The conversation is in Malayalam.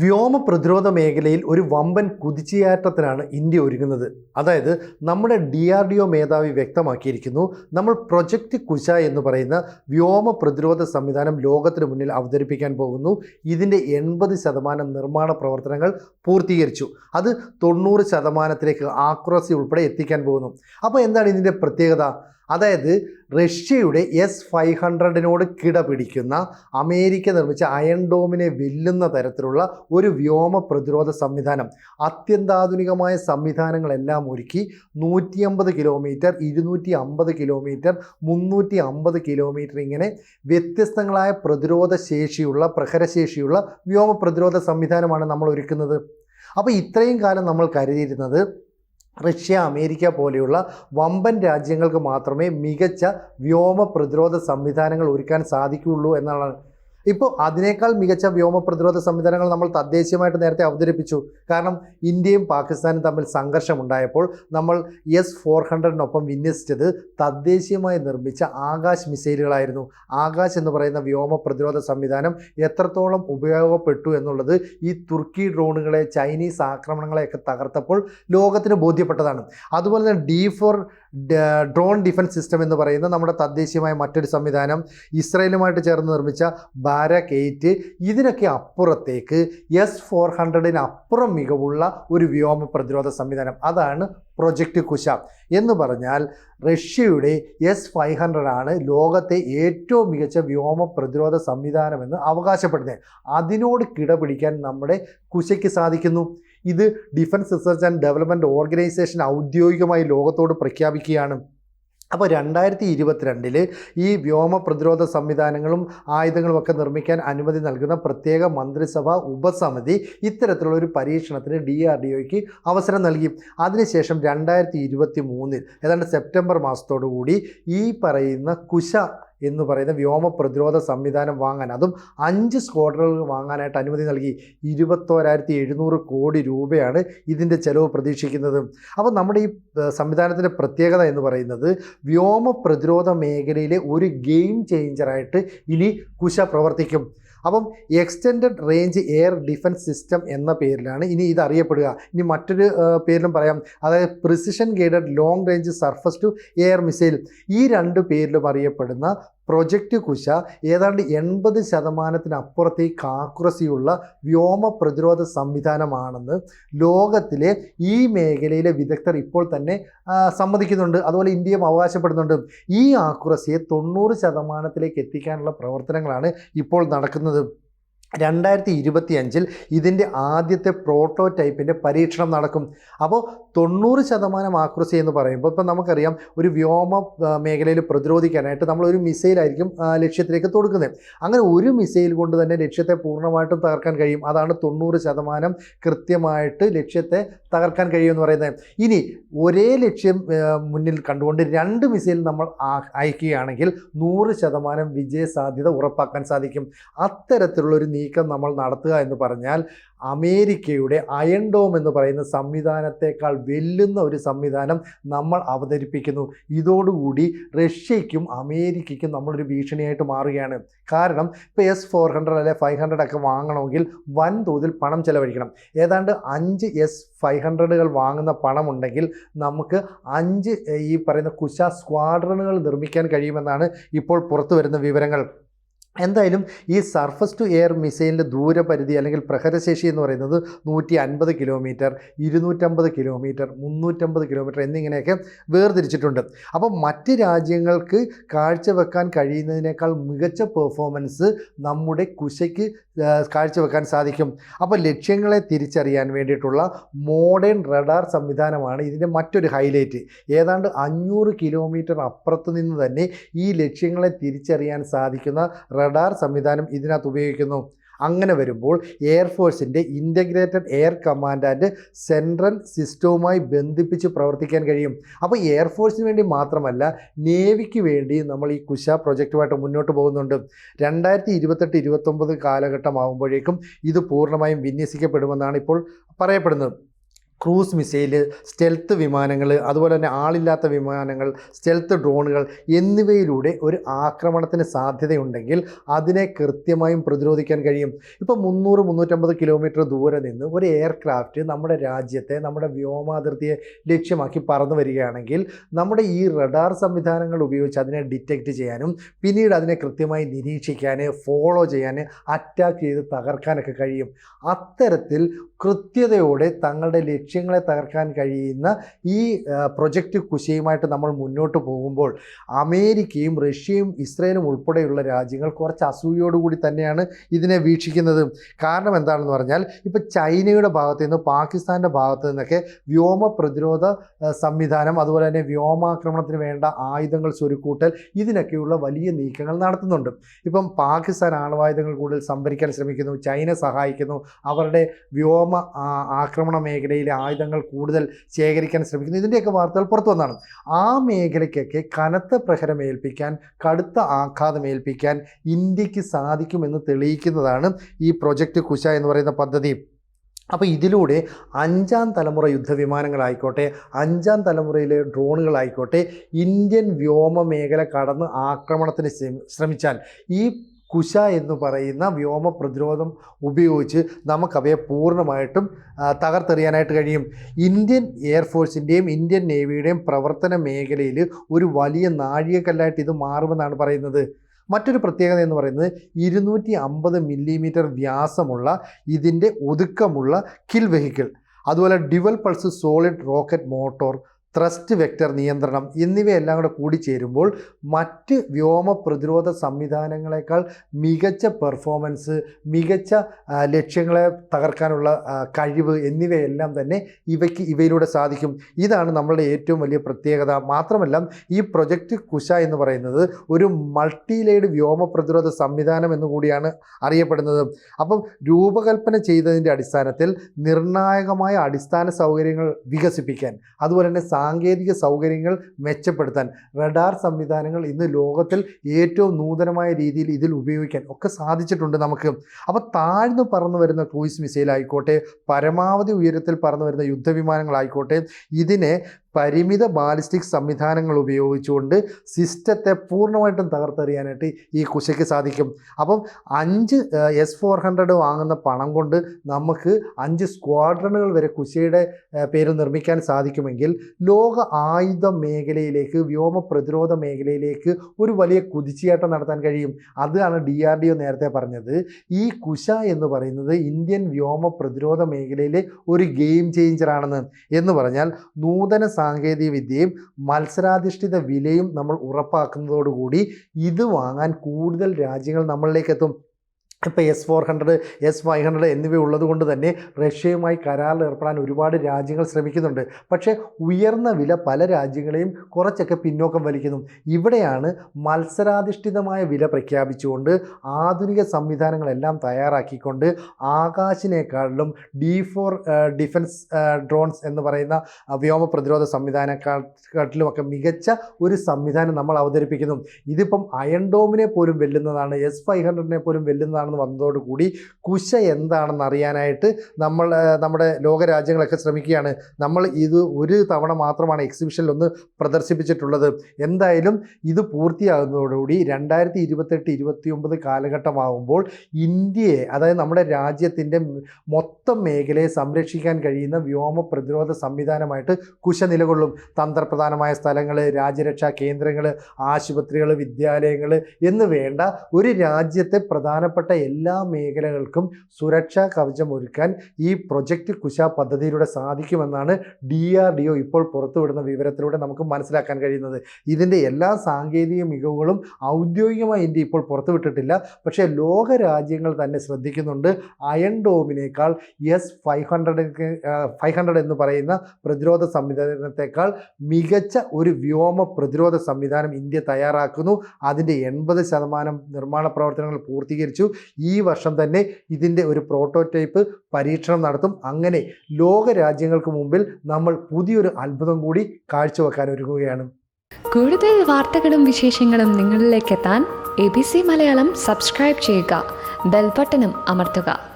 വ്യോമ പ്രതിരോധ മേഖലയിൽ ഒരു വമ്പൻ കുതിച്ചുയാറ്റത്തിനാണ് ഇന്ത്യ ഒരുങ്ങുന്നത്. അതായത് നമ്മുടെ ഡി ആർ ഡി ഒ മേധാവി വ്യക്തമാക്കിയിരിക്കുന്നു നമ്മൾ പ്രൊജക്റ്റ് കുശ എന്ന് പറയുന്ന വ്യോമ പ്രതിരോധ സംവിധാനം ലോകത്തിന് മുന്നിൽ അവതരിപ്പിക്കാൻ പോകുന്നു. ഇതിന്റെ എൺപത് ശതമാനം നിർമ്മാണ പ്രവർത്തനങ്ങൾ പൂർത്തീകരിച്ചു. അത് തൊണ്ണൂറ് ശതമാനത്തിലേക്ക് ആക്രോസി ഉൾപ്പെടെ എത്തിക്കാൻ പോകുന്നു. അപ്പോൾ എന്താണ് ഇതിന്റെ പ്രത്യേകത? അതായത് റഷ്യയുടെ എസ് ഫൈവ് ഹൺഡ്രഡിനോട് കിടപിടിക്കുന്ന അമേരിക്ക നിർമ്മിച്ച അയൺ ഡോമിനെ വെല്ലുന്ന തരത്തിലുള്ള ഒരു വ്യോമ പ്രതിരോധ സംവിധാനം. അത്യന്താധുനികമായ സംവിധാനങ്ങളെല്ലാം ഒരുക്കി നൂറ്റി അമ്പത് കിലോമീറ്റർ ഇരുന്നൂറ്റി അമ്പത് കിലോമീറ്റർ മുന്നൂറ്റി അമ്പത് കിലോമീറ്റർ ഇങ്ങനെ വ്യത്യസ്തങ്ങളായ പ്രതിരോധ ശേഷിയുള്ള പ്രഹരശേഷിയുള്ള വ്യോമ പ്രതിരോധ സംവിധാനമാണ് നമ്മൾ ഒരുക്കുന്നത്. അപ്പോൾ ഇത്രയും കാലം നമ്മൾ കരുതിയിരുന്നത് റഷ്യ അമേരിക്ക പോലെയുള്ള വമ്പൻ രാജ്യങ്ങൾക്ക് മാത്രമേ മികച്ച വ്യോമ പ്രതിരോധ സംവിധാനങ്ങൾ ഒരുക്കാൻ സാധിക്കുകയുള്ളൂ എന്നുള്ളതാണ് ഇപ്പോൾ അതിനേക്കാൾ മികച്ച വ്യോമ പ്രതിരോധ സംവിധാനങ്ങൾ നമ്മൾ തദ്ദേശീയമായിട്ട് നേരത്തെ അവതരിപ്പിച്ചു. കാരണം ഇന്ത്യയും പാകിസ്ഥാനും തമ്മിൽ സംഘർഷമുണ്ടായപ്പോൾ നമ്മൾ എസ് ഫോർ ഹൺഡ്രഡിനൊപ്പം വിന്യസിച്ചത് തദ്ദേശീയമായി നിർമ്മിച്ച ആകാശ് മിസൈലുകളായിരുന്നു. ആകാശ് എന്ന് പറയുന്ന വ്യോമ പ്രതിരോധ സംവിധാനം എത്രത്തോളം ഉപയോഗപ്പെട്ടു എന്നുള്ളത് ഈ തുർക്കി ഡ്രോണുകളെ ചൈനീസ് ആക്രമണങ്ങളെയൊക്കെ തകർത്തപ്പോൾ ലോകത്തിന് ബോധ്യപ്പെട്ടതാണ്. അതുപോലെ തന്നെ D four drone defence system എന്ന് പറയുന്ന നമ്മുടെ തദ്ദേശീയമായ മറ്റൊരു സംവിധാനം ഇസ്രയേലുമായിട്ട് ചേർന്ന് നിർമ്മിച്ച ബാരക് എയ്റ്റ്. ഇതിനൊക്കെ അപ്പുറത്തേക്ക് എസ് ഫോർ ഹൺഡ്രഡിന് അപ്പുറം മികവുള്ള ഒരു വ്യോമ പ്രതിരോധ സംവിധാനം. അതാണ് പ്രൊജക്റ്റ് കുശ. എന്ന് പറഞ്ഞാൽ റഷ്യയുടെ എസ് ഫൈവ് ഹൺഡ്രഡ് ആണ് ലോകത്തെ ഏറ്റവും മികച്ച വ്യോമ പ്രതിരോധ സംവിധാനമെന്ന് അവകാശപ്പെടുന്നത്. അതിനോട് കിടപിടിക്കാൻ നമ്മുടെ കുശയ്ക്ക് സാധിക്കുന്നു. ഇത് defence research and development organisation ഔദ്യോഗികമായി ലോകത്തോട് പ്രഖ്യാപിക്കുകയാണ്. അപ്പോൾ രണ്ടായിരത്തി ഇരുപത്തിരണ്ടിൽ ഈ വ്യോമ പ്രതിരോധ സംവിധാനങ്ങളും ആയുധങ്ങളും ഒക്കെ നിർമ്മിക്കാൻ അനുമതി നൽകുന്ന പ്രത്യേക മന്ത്രിസഭാ ഉപസമിതി ഇത്തരത്തിലുള്ള ഒരു പരീക്ഷണത്തിന് ഡി ആർ ഡി ഒയ്ക്ക് അവസരം നൽകി. അതിനുശേഷം രണ്ടായിരത്തി ഇരുപത്തി മൂന്നിൽ ഏതാണ്ട് സെപ്റ്റംബർ മാസത്തോടു കൂടി ഈ പറയുന്ന കുശ എന്ന് പറയുന്ന വ്യോമ പ്രതിരോധ സംവിധാനം വാങ്ങാൻ. അതും അഞ്ച് സ്ക്വാഡറുകൾ വാങ്ങാനായിട്ട് അനുമതി നൽകി. ഇരുപത്തോരായിരത്തി എഴുന്നൂറ് കോടി രൂപയാണ് ഇതിന്റെ ചെലവ് പ്രതീക്ഷിക്കുന്നത്. അപ്പോൾ നമ്മുടെ ഈ സംവിധാനത്തിന്റെ പ്രത്യേകത എന്ന് പറയുന്നത് വ്യോമ പ്രതിരോധ മേഖലയിലെ ഒരു ഗെയിം ചേഞ്ചറായിട്ട് ഇനി കുശ പ്രവർത്തിക്കും. അപ്പം extended range air defence system എന്ന പേരിലാണ് ഇനി ഇത് അറിയപ്പെടുക. ഇനി മറ്റൊരു പേരിലും പറയാം. അതായത് precision guided long range surface to air missile ഈ രണ്ട് പേരിലും അറിയപ്പെടുന്ന പ്രൊജക്റ്റ് കുശ ഏതാണ്ട് എൺപത് ശതമാനത്തിനപ്പുറത്തേക്ക് ആക്യുറസിയുള്ള വ്യോമ പ്രതിരോധ സംവിധാനമാണെന്ന് ലോകത്തിലെ ഈ മേഖലയിലെ വിദഗ്ധർ ഇപ്പോൾ തന്നെ സമ്മതിക്കുന്നുണ്ട്. അതുപോലെ ഇന്ത്യയും അവകാശപ്പെടുന്നുണ്ട്. ഈ ആക്കുറസിയെ തൊണ്ണൂറ് ശതമാനത്തിലേക്ക് എത്തിക്കാനുള്ള പ്രവർത്തനങ്ങളാണ് ഇപ്പോൾ നടക്കുന്നത്. രണ്ടായിരത്തി ഇരുപത്തി അഞ്ചിൽ ഇതിന്റെ ആദ്യത്തെ പ്രോട്ടോടൈപ്പിന്റെ പരീക്ഷണം നടക്കും. അപ്പോൾ തൊണ്ണൂറ് ശതമാനം ആക്രസി എന്ന് പറയുമ്പോൾ ഇപ്പം നമുക്കറിയാം ഒരു വ്യോമ മേഖലയിൽ പ്രതിരോധിക്കാനായിട്ട് നമ്മളൊരു മിസൈലായിരിക്കും ലക്ഷ്യത്തിലേക്ക് തൊടുക്കുന്നത്. അങ്ങനെ ഒരു മിസൈൽ കൊണ്ട് തന്നെ ലക്ഷ്യത്തെ പൂർണമായിട്ടും തകർക്കാൻ കഴിയും. അതാണ് തൊണ്ണൂറ് ശതമാനം കൃത്യമായിട്ട് ലക്ഷ്യത്തെ തകർക്കാൻ കഴിയുമെന്ന് പറയുന്നത്. ഇനി ഒരേ ലക്ഷ്യം മുന്നിൽ കണ്ടുകൊണ്ട് രണ്ട് മിസൈൽ നമ്മൾ അയക്കുകയാണെങ്കിൽ നൂറ് ശതമാനം വിജയ സാധ്യത ഉറപ്പാക്കാൻ സാധിക്കും. അത്തരത്തിലുള്ള ഒരു നീക്കം നമ്മൾ നടത്തുക എന്ന് പറഞ്ഞാൽ അമേരിക്കയുടെ അയൺ ഡോം എന്ന് പറയുന്ന സംവിധാനത്തെക്കാൾ വെല്ലുന്ന ഒരു സംവിധാനം നമ്മൾ അവതരിപ്പിക്കുന്നു. ഇതോടുകൂടി റഷ്യയ്ക്കും അമേരിക്കയ്ക്കും നമ്മളൊരു ഭീഷണിയായിട്ട് മാറുകയാണ്. കാരണം ഇപ്പോൾ എസ് ഫോർ ഹൺഡ്രഡ് അല്ലെ ഫൈവ് ഹൺഡ്രഡ് ഒക്കെ വാങ്ങണമെങ്കിൽ വൻതോതിൽ പണം ചെലവഴിക്കണം. ഏതാണ്ട് അഞ്ച് എസ് ഫൈവ് ഹൺഡ്രഡുകൾ വാങ്ങുന്ന പണമുണ്ടെങ്കിൽ നമുക്ക് അഞ്ച് ഈ പറയുന്ന കുശ സ്ക്വാഡ്രണുകൾ നിർമ്മിക്കാൻ കഴിയുമെന്നാണ് ഇപ്പോൾ പുറത്തു വരുന്ന വിവരങ്ങൾ. എന്തായാലും ഈ സർഫസ് ടു എയർ മിസൈലിന്റെ ദൂരപരിധി അല്ലെങ്കിൽ പ്രഹരശേഷി എന്ന് പറയുന്നത് നൂറ്റി അൻപത് കിലോമീറ്റർ ഇരുന്നൂറ്റമ്പത് കിലോമീറ്റർ മുന്നൂറ്റമ്പത് കിലോമീറ്റർ എന്നിങ്ങനെയൊക്കെ വേർതിരിച്ചിട്ടുണ്ട്. അപ്പോൾ മറ്റ് രാജ്യങ്ങൾക്ക് കാഴ്ചവെക്കാൻ കഴിയുന്നതിനേക്കാൾ മികച്ച പെർഫോമൻസ് നമ്മുടെ കുശയ്ക്ക് കാഴ്ചവെക്കാൻ സാധിക്കും. അപ്പോൾ ലക്ഷ്യങ്ങളെ തിരിച്ചറിയാൻ വേണ്ടിയിട്ടുള്ള മോഡേൺ റഡാർ സംവിധാനമാണ് ഇതിന്റെ മറ്റൊരു ഹൈലൈറ്റ് ഏതാണ്ട് അഞ്ഞൂറ് കിലോമീറ്റർ അപ്പുറത്ത് നിന്ന് തന്നെ ഈ ലക്ഷ്യങ്ങളെ തിരിച്ചറിയാൻ സാധിക്കുന്ന റഡാർ സംവിധാനം ഇതിനകത്ത് ഉപയോഗിക്കുന്നു. അങ്ങനെ വരുമ്പോൾ എയർഫോഴ്സിന്റെ integrated air command and central സിസ്റ്റവുമായി ബന്ധിപ്പിച്ച് പ്രവർത്തിക്കാൻ കഴിയും. അപ്പോൾ എയർഫോഴ്സിന് വേണ്ടി മാത്രമല്ല നേവിക്ക് വേണ്ടി നമ്മൾ ഈ കുശ പ്രൊജക്റ്റുമായിട്ട് മുന്നോട്ട് പോകുന്നുണ്ട്. രണ്ടായിരത്തി ഇരുപത്തെട്ട് ഇരുപത്തൊമ്പത് കാലഘട്ടമാകുമ്പോഴേക്കും ഇത് പൂർണമായും വിന്യസിക്കപ്പെടുമെന്നാണ് ഇപ്പോൾ പറയപ്പെടുന്നത്. ക്രൂസ് മിസൈൽ സ്റ്റെൽത്ത് വിമാനങ്ങൾ അതുപോലെ തന്നെ ആളില്ലാത്ത വിമാനങ്ങൾ സ്റ്റെൽത്ത് ഡ്രോണുകൾ എന്നിവയിലൂടെ ഒരു ആക്രമണത്തിന് സാധ്യതയുണ്ടെങ്കിൽ അതിനെ കൃത്യമായും പ്രതിരോധിക്കാൻ കഴിയും. ഇപ്പോൾ മുന്നൂറ് മുന്നൂറ്റമ്പത് കിലോമീറ്റർ ദൂരെ നിന്ന് ഒരു എയർക്രാഫ്റ്റ് നമ്മുടെ രാജ്യത്തെ നമ്മുടെ വ്യോമാതിർത്തിയെ ലക്ഷ്യമാക്കി പറന്നു വരികയാണെങ്കിൽ നമ്മുടെ ഈ റഡാർ സംവിധാനങ്ങൾ ഉപയോഗിച്ച് അതിനെ ഡിറ്റക്റ്റ് ചെയ്യാനും പിന്നീട് അതിനെ കൃത്യമായി നിരീക്ഷിക്കാൻ ഫോളോ ചെയ്യാൻ അറ്റാക്ക് ചെയ്ത് തകർക്കാനൊക്കെ കഴിയും. അത്തരത്തിൽ കൃത്യതയോടെ തങ്ങളുടെ ലക്ഷ്യങ്ങളെ തകർക്കാൻ കഴിയുന്ന ഈ പ്രൊജക്റ്റ് കുശയുമായിട്ട് നമ്മൾ മുന്നോട്ട് പോകുമ്പോൾ അമേരിക്കയും റഷ്യയും ഇസ്രയേലും ഉൾപ്പെടെയുള്ള രാജ്യങ്ങൾ കുറച്ച് അസൂയോടുകൂടി തന്നെയാണ് ഇതിനെ വീക്ഷിക്കുന്നത്. കാരണം എന്താണെന്ന് പറഞ്ഞാൽ ഇപ്പോൾ ചൈനയുടെ ഭാഗത്തു നിന്ന് പാകിസ്ഥാന്റെ ഭാഗത്തു നിന്നൊക്കെ വ്യോമ പ്രതിരോധ സംവിധാനം അതുപോലെ തന്നെ വ്യോമാക്രമണത്തിന് വേണ്ട ആയുധങ്ങൾ സ്വരുക്കൂട്ടൽ ഇതിനൊക്കെയുള്ള വലിയ നീക്കങ്ങൾ നടത്തുന്നുണ്ട്. ഇപ്പം പാകിസ്ഥാൻ ആണവായുധങ്ങൾ കൂടുതൽ സംഭരിക്കാൻ ശ്രമിക്കുന്നു ചൈന സഹായിക്കുന്നു അവരുടെ വ്യോമ ആ, ആക്രമണ മേഖലയിലെ ആയുധങ്ങൾ കൂടുതൽ ശേഖരിക്കാൻ ശ്രമിക്കുന്നു. ഇതിന്റെയൊക്കെ വാർത്തകൾ പുറത്തു വന്നതാണ്. ആ മേഖലയ്ക്കൊക്കെ കനത്ത പ്രഹരമേൽപ്പിക്കാൻ കടുത്ത ആഘാതമേൽപ്പിക്കാൻ ഇന്ത്യയ്ക്ക് സാധിക്കുമെന്ന് തെളിയിക്കുന്നതാണ് ഈ പ്രൊജക്റ്റ് കുശ എന്ന് പറയുന്ന പദ്ധതി. അപ്പോൾ ഇതിലൂടെ അഞ്ചാം തലമുറ യുദ്ധവിമാനങ്ങളായിക്കോട്ടെ അഞ്ചാം തലമുറയിലെ ഡ്രോണുകളായിക്കോട്ടെ ഇന്ത്യൻ വ്യോമ മേഖല കടന്ന് ആക്രമണത്തിന് ശ്രമിച്ചാൽ ഈ കുശ എന്ന് പറയുന്ന വ്യോമ പ്രതിരോധം ഉപയോഗിച്ച് നമുക്കവയെ പൂർണമായിട്ടും തകർത്തെറിയാനായിട്ട് കഴിയും. ഇന്ത്യൻ എയർഫോഴ്സിന്റെയും ഇന്ത്യൻ നേവിയുടെയും പ്രവർത്തന മേഖലയിൽ ഒരു വലിയ നാഴികക്കല്ലായിട്ട് ഇത് മാറുമെന്നാണ് പറയുന്നത്. മറ്റൊരു പ്രത്യേകത എന്ന് പറയുന്നത് ഇരുന്നൂറ്റി അമ്പത് മില്ലിമീറ്റർ വ്യാസമുള്ള ഇതിന്റെ ഒതുക്കമുള്ള കിൽ വെഹിക്കിൾ അതുപോലെ dual pulse solid rocket motor thrust vector നിയന്ത്രണം എന്നിവയെല്ലാം കൂടെ കൂടിച്ചേരുമ്പോൾ മറ്റ് വ്യോമ പ്രതിരോധ സംവിധാനങ്ങളെക്കാൾ മികച്ച പെർഫോമൻസ് മികച്ച ലക്ഷ്യങ്ങളെ തകർക്കാനുള്ള കഴിവ് എന്നിവയെല്ലാം തന്നെ ഇവയ്ക്ക് ഇവയിലൂടെ സാധിക്കും. ഇതാണ് നമ്മളുടെ ഏറ്റവും വലിയ പ്രത്യേകത. മാത്രമല്ല ഈ പ്രൊജക്റ്റ് കുശ എന്ന് പറയുന്നത് ഒരു മൾട്ടിലേഡ് വ്യോമ പ്രതിരോധ സംവിധാനം എന്നുകൂടിയാണ് അറിയപ്പെടുന്നത്. അപ്പം രൂപകൽപ്പന ചെയ്തതിന്റെ അടിസ്ഥാനത്തിൽ നിർണായകമായ അടിസ്ഥാന സൗകര്യങ്ങൾ വികസിപ്പിക്കാൻ അതുപോലെ തന്നെ സാങ്കേതിക സൗകര്യങ്ങൾ മെച്ചപ്പെടുത്താൻ റഡാർ സംവിധാനങ്ങൾ ഇന്ന് ലോകത്തിൽ ഏറ്റവും നൂതനമായ രീതിയിൽ ഇതിൽ ഉപയോഗിക്കാൻ ഒക്കെ സാധിച്ചിട്ടുണ്ട് നമുക്ക്. അപ്പോൾ താഴ്ന്നു പറന്നു വരുന്ന ക്രൂയിസ് മിസൈൽ ആയിക്കോട്ടെ പരമാവധി ഉയരത്തിൽ പറന്നു വരുന്ന യുദ്ധവിമാനങ്ങളായിക്കോട്ടെ ഇതിനെ പരിമിത ബാലിസ്റ്റിക് സംവിധാനങ്ങൾ ഉപയോഗിച്ചുകൊണ്ട് സിസ്റ്റത്തെ പൂർണമായിട്ടും തകർത്തെറിയാനായിട്ട് ഈ കുശയ്ക്ക് സാധിക്കും. അപ്പം അഞ്ച് എസ് ഫോർ ഹൺഡ്രഡ് വാങ്ങുന്ന പണം കൊണ്ട് നമുക്ക് അഞ്ച് സ്ക്വാഡ്രണുകൾ വരെ കുശയുടെ പേരിൽ നിർമ്മിക്കാൻ സാധിക്കുമെങ്കിൽ ലോക ആയുധ മേഖലയിലേക്ക് വ്യോമ പ്രതിരോധ മേഖലയിലേക്ക് ഒരു വലിയ കുതിച്ചുചാട്ടം നടത്താൻ കഴിയും. അതാണ് ഡി ആർ ഡി ഒ നേരത്തെ പറഞ്ഞത്. ഈ കുശ എന്ന് പറയുന്നത് ഇന്ത്യൻ വ്യോമ പ്രതിരോധ മേഖലയിലെ ഒരു ഗെയിം ചേഞ്ചറാണെന്ന് എന്ന് പറഞ്ഞാൽ നൂതന സാങ്കേതിക വിദ്യയും മത്സരാധിഷ്ഠിത വിലയും നമ്മൾ ഉറപ്പാക്കുന്നതോടുകൂടി ഇത് വാങ്ങാൻ കൂടുതൽ രാജ്യങ്ങൾ നമ്മളിലേക്ക് എത്തും. ഇപ്പോൾ S four hundred S five hundred എന്നിവ ഉള്ളത് കൊണ്ട് തന്നെ റഷ്യയുമായി കരാറിൽ ഏർപ്പെടാൻ ഒരുപാട് രാജ്യങ്ങൾ ശ്രമിക്കുന്നുണ്ട്. പക്ഷേ ഉയർന്ന വില പല രാജ്യങ്ങളെയും കുറച്ചൊക്കെ പിന്നോക്കം വലിക്കുന്നു. ഇവിടെയാണ് മത്സരാധിഷ്ഠിതമായ വില പ്രഖ്യാപിച്ചുകൊണ്ട് ആധുനിക സംവിധാനങ്ങളെല്ലാം തയ്യാറാക്കിക്കൊണ്ട് ആകാശിനേക്കാളിലും ഡി ഫോർ ഡിഫൻസ് ഡ്രോൺസ് എന്ന് പറയുന്ന വ്യോമ പ്രതിരോധ സംവിധാനക്കാട്ടിലുമൊക്കെ മികച്ച ഒരു സംവിധാനം നമ്മൾ അവതരിപ്പിക്കുന്നു. ഇതിപ്പം അയൺ ഡോമിനെ പോലും വെല്ലുന്നതാണ് എസ് ഫൈവ് ഹൺഡ്രഡിനെ പോലും വെല്ലുന്നതാണെന്ന് വന്നതോടുകൂടി കുശ എന്താണെന്ന് അറിയാനായിട്ട് നമ്മൾ നമ്മുടെ ലോകരാജ്യങ്ങളൊക്കെ ശ്രമിക്കുകയാണ്. നമ്മൾ ഇത് ഒരു തവണ മാത്രമാണ് എക്സിബിഷനിൽ ഒന്ന് പ്രദർശിപ്പിച്ചിട്ടുള്ളത്. എന്തായാലും ഇത് പൂർത്തിയാകുന്നതോടുകൂടി രണ്ടായിരത്തി ഇരുപത്തെട്ട് ഇരുപത്തി ഒമ്പത് കാലഘട്ടമാകുമ്പോൾ ഇന്ത്യയെ അതായത് നമ്മുടെ രാജ്യത്തിന്റെ മൊത്തം മേഖലയെ സംരക്ഷിക്കാൻ കഴിയുന്ന വ്യോമ പ്രതിരോധ സംവിധാനമായിട്ട് കുശ നിലകൊള്ളും. തന്ത്രപ്രധാനമായ സ്ഥലങ്ങൾ രാജ്യരക്ഷാ കേന്ദ്രങ്ങൾ ആശുപത്രികൾ വിദ്യാലയങ്ങൾ എന്ന് വേണ്ട ഒരു രാജ്യത്തെ പ്രധാനപ്പെട്ട എല്ലാ മേഖലകൾക്കും സുരക്ഷാ കവചം ഒരുക്കാൻ ഈ പ്രൊജക്റ്റ് കുശ പദ്ധതിയിലൂടെ സാധിക്കുമെന്നാണ് ഡി ആർ ഡി ഒ ഇപ്പോൾ പുറത്തുവിടുന്ന വിവരത്തിലൂടെ നമുക്ക് മനസ്സിലാക്കാൻ കഴിയുന്നത്. ഇതിന്റെ എല്ലാ സാങ്കേതിക മികവുകളും ഔദ്യോഗികമായി ഇന്ത്യ ഇപ്പോൾ പുറത്തുവിട്ടിട്ടില്ല. പക്ഷേ ലോക രാജ്യങ്ങൾ തന്നെ ശ്രദ്ധിക്കുന്നുണ്ട്. Iron ഡോമിനേക്കാൾ S five hundred five hundred എന്ന് പറയുന്ന പ്രതിരോധ സംവിധാനത്തെക്കാൾ മികച്ച ഒരു വ്യോമ പ്രതിരോധ സംവിധാനം ഇന്ത്യ തയ്യാറാക്കുന്നു. അതിന്റെ എൺപത് ശതമാനം നിർമ്മാണ പ്രവർത്തനങ്ങൾ പൂർത്തീകരിച്ചു. ഈ വർഷം തന്നെ ഇതിന്റെ ഒരു പ്രോട്ടോടൈപ്പ് പരീക്ഷണം നടത്തും. അങ്ങനെ ലോക രാജ്യങ്ങൾക്ക് മുമ്പിൽ നമ്മൾ പുതിയൊരു അത്ഭുതം കൂടി കാഴ്ചവെക്കാൻ ഒരുങ്ങുകയാണ്. കൂടുതൽ വാർത്തകളും വിശേഷങ്ങളും നിങ്ങളിലേക്ക് എത്താൻ A B C Malayalam subscribe ചെയ്യുക. ബെൽബട്ടനും അമർത്തുക.